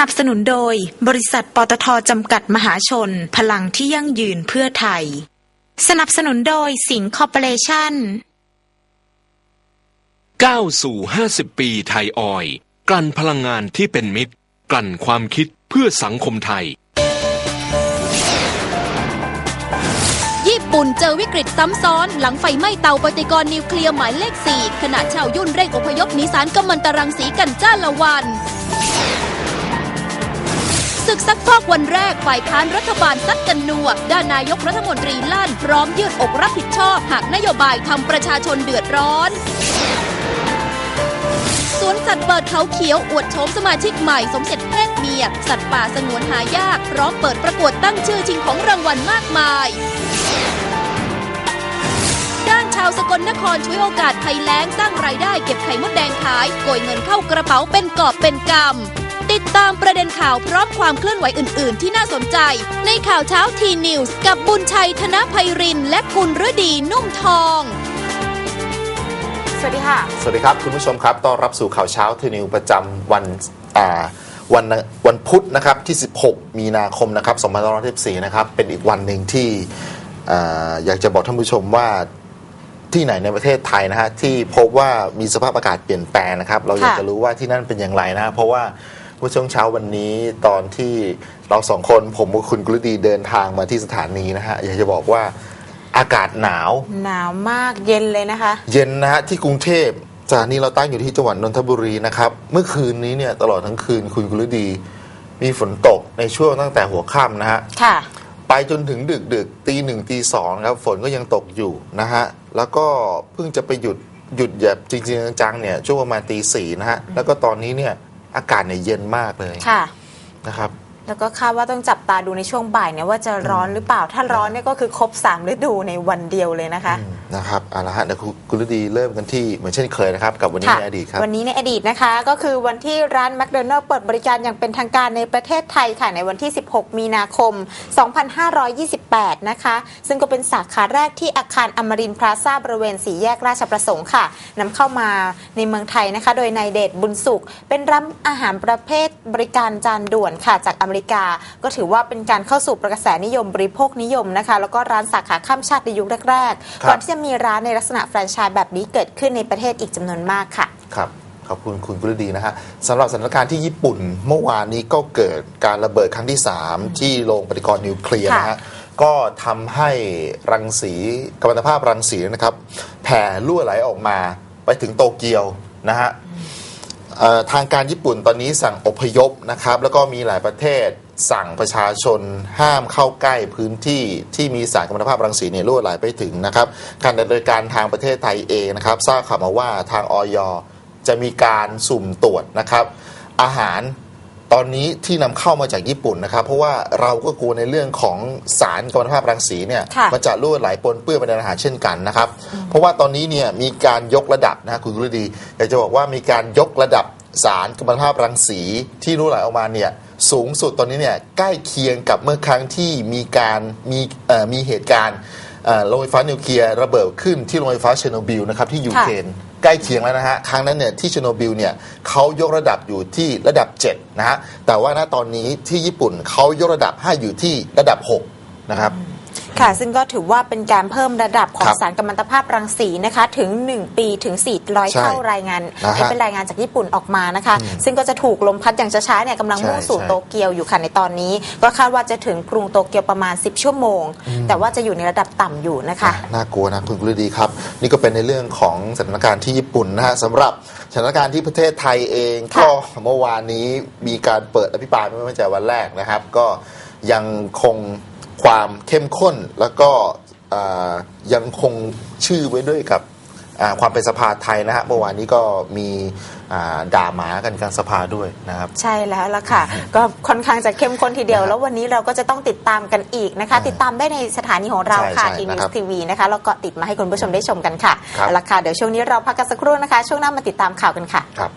นับสนุนโดย บริษัทปตทจำกัดมหาชน พลังที่ยั่งยืนเพื่อไทย สนับสนุนโดยสิงห์คอร์ปอเรชั่นก้าวสู่ 50 ปีไทยออยล์กลั่นพลังงานที่เป็นมิตร กลั่นความคิดเพื่อสังคมไทย ญี่ปุ่นเจอวิกฤตซ้ำซ้อน หลังไฟไหม้เตาปฏิกรณ์นิวเคลียร์หมายเลข 4 ขณะชาวยุ่นเร่งอพยพหนีสารกัมมันตรังสีกันจ้าละวัน ศึกซักฟอกวันแรกฝ่ายค้านรัฐบาลซัดกันนัว ด้านนายกรัฐมนตรีลั่น พร้อมยืดอกรับผิดชอบ หากนโยบายทำประชาชนเดือดร้อนสวนสัตว์เปิดเขาเขียวอวดโฉมสมาชิกใหม่สมเสร็จเพศเมีย สัตว์ป่าสงวนหายาก พร้อมเปิดประกวดตั้งชื่อชิงของรางวัลมากมาย ด้านชาวสกลนครช่วยโอกาสภัยแล้งสร้างรายได้เก็บไข่มดแดงขายโกยเงินเข้ากระเป๋าเป็นกอบเป็นกำ ติดตามประเด็นข่าวพร้อมความเคลื่อนไหวอื่น ๆ ที่น่าสนใจ ในข่าวเช้าทีนิวส์กับบุญชัยธนภัยริน และกุลฤดีนุ่มทอง สวัสดีค่ะ สวัสดีครับคุณผู้ชมครับต้อนรับสู่ข่าวเช้าทีนิวประจำวันอ่าวันวันพุธนะครับที่ 16 มีนาคมนะครับ2514นะครับเป็นอีกวันหนึ่งที่อ่าอยากจะบอกท่านผู้ชมว่าที่ไหนในประเทศไทยนะฮะที่พบว่ามีสภาพอากาศเปลี่ยนแปลงนะครับ เราอยากจะรู้ว่าที่นั่นเป็นอย่างไรนะเพราะว่า เมื่อช่วงเช้าวันนี้ตอนที่เราสองคนผมกับคุณกุลดีเดินทางมาที่สถานีนะฮะอยากจะบอกว่าอากาศหนาว หนาวมากเย็นเลยนะคะ เย็นนะฮะที่กรุงเทพสถานีเราตั้งอยู่ที่จังหวัดนนทบุรีนะครับ เมื่อคืนนี้เนี่ยตลอดทั้งคืนคุณกุลดี มีฝนตกในช่วงตั้งแต่หัวค่ำนะฮะค่ะไปจนถึงดึกดึกๆตีหนึ่งตีสองครับฝนก็ยังตกอยู่นะฮะแล้วก็เพิ่งจะไปหยุดหยุดแบบจริงๆจังๆเนี่ยช่วงประมาณตีสี่นะฮะแล้วก็ตอนนี้เนี่ย อากาศเนี่ยเย็นมากเลยค่ะนะครับ แล้วก็คาดว่าต้องจับตาดูในช่วงบ่ายเนี่ยว่าจะร้อนหรือเปล่า ถ้าร้อนเนี่ยก็คือครบสามฤดูในวันเดียวเลยนะคะ นะครับเอาละฮะเดี๋ยวคุณกุลดีเริ่มกันที่เหมือนเช่นเคยนะครับ กับวันนี้ค่ะในอดีตครับ วันนี้ในอดีตนะคะก็คือวันที่ร้านแมคโดนัลล์เปิดบริการอย่างเป็นทางการในประเทศไทยค่ะในวันที่ 16 มีนาคม 2528 นะคะ ซึ่งก็เป็นสาขาแรกที่อาคารอมรินทร์พลาซ่าบริเวณสี่แยกราชประสงค์ค่ะนำเข้ามาในเมืองไทยนะคะ โดยนายเดชบุญสุข เป็นร้านอาหารประเภทบริการจานด่วนค่ะจากอเมริกา ก็ถือว่าเป็นการเข้าสู่กระแสนิยมบริโภคนิยมนะคะ แล้วก็ร้านสาขาข้ามชาติในยุคแรกๆครับก่อนที่จะมีร้านในลักษณะแฟรนไชส์แบบนี้เกิดขึ้นในประเทศอีกจำนวนมากค่ะครับขอบคุณคุณกุลดีนะฮะสำหรับสถานการณ์ที่ญี่ปุ่นเมื่อวานนี้ก็เกิดการระเบิดครั้งที่ 3 ที่โรงปฏิกรณ์นิวเคลียร์นะฮะก็ทำให้รังสีกัมมันตภาพรังสีนะครับ แผ่รั่วไหลออกมาไปถึงโตเกียวนะฮะเอ่อ ทางการญี่ปุ่นตอนนี้สั่งอพยพนะครับ แล้วก็มีหลายประเทศสั่งประชาชนห้ามเข้าใกล้พื้นที่ที่มีสารกัมมันตภาพรังสีเนี่ยรั่วไหลไปถึงนะครับการดำเนินการทางประเทศไทยเองนะครับทราบข่าวมาว่าทางออยจะมีการสุ่มตรวจนะครับ อาหาร ตอนนี้ที่นำเข้ามาจากญี่ปุ่นนะครับ เพราะว่าเราก็กลัวในเรื่องของสารกัมมันตภาพรังสีเนี่ยค่ะมันจะรั่วไหลปนเปื้อนไปในอาหารเช่นกันนะครับ เพราะว่าตอนนี้เนี่ยมีการยกระดับนะคุณกุลดีอยากจะบอกว่ามีการยกระดับสารกัมมันตภาพรังสีที่รั่วไหลออกมาเนี่ยสูงสุดตอนนี้เนี่ยใกล้เคียงกับเมื่อครั้งที่มีการมีเอ่อมีเหตุการณ์เอ่อโรงไฟฟ้านิวเคลียร์ระเบิดขึ้นที่โรงไฟฟ้าเชอร์โนบิลนะครับที่ยูเครนใกล้เคียงแล้วนะฮะครั้งนั้นเนี่ยที่เชอร์โนบิลเนี่ยเขายกระดับอยู่ที่ระดับ 7 นะฮะแต่ว่าณตอนนี้ที่ญี่ปุ่นเขายกระดับให้อยู่ที่ระดับ 6 นะครับ ค่ะ ซึ่งก็ถือว่าเป็นการเพิ่มระดับของครับสารกัมมันตภาพรังสีนะคะ ถึง 1 ปีถึง 400 ใช่เท่ารายงานนะฮะนี่เป็นรายงานจากญี่ปุ่นออกมานะคะ ซึ่งก็จะถูกลมพัดอย่างช้าๆเนี่ยกำลังใช่มุ่งสู่ใช่ โตเกียวอยู่ค่ะในตอนนี้ ก็คาดว่าจะถึงกรุงโตเกียวประมาณ 10 ชั่วโมง แต่ว่าจะอยู่ในระดับต่ำอยู่นะคะ น่ากลัวนะคุณกุลดีครับ นี่ก็เป็นในเรื่องของสถานการณ์ที่ญี่ปุ่นนะฮะสำหรับสถานการณ์ที่ประเทศไทยเองค่ะก็เมื่อวานนี้มีการเปิดอภิปรายไม่ไว้วางใจวันแรกนะครับ ก็ยังคง ความเข้มข้นแล้วก็อ่ายังคงชื่อไว้ด้วยกับอ่าความเป็นสภาไทยนะฮะเมื่อวานนี้ก็มีอ่าด่าหมากันกลางสภาด้วยนะครับ ใช่แล้วล่ะค่ะ ก็ค่อนข้างจะเข้มข้นทีเดียวนะครับแล้ววันนี้เราก็จะต้องติดตามกันอีกนะคะอ่าติดตามได้ในสถานีของเราใช่ค่ะใช่ทีนินะวครับส์ทีวีนะคะแล้วก็ติดมาให้คุณผู้ชมได้ชมกันค่ะครับเอาละค่ะเดี๋ยวช่วงนี้เราพักกันสักครู่นะคะ ช่วงหน้ามาติดตามข่าวกันค่ะครับ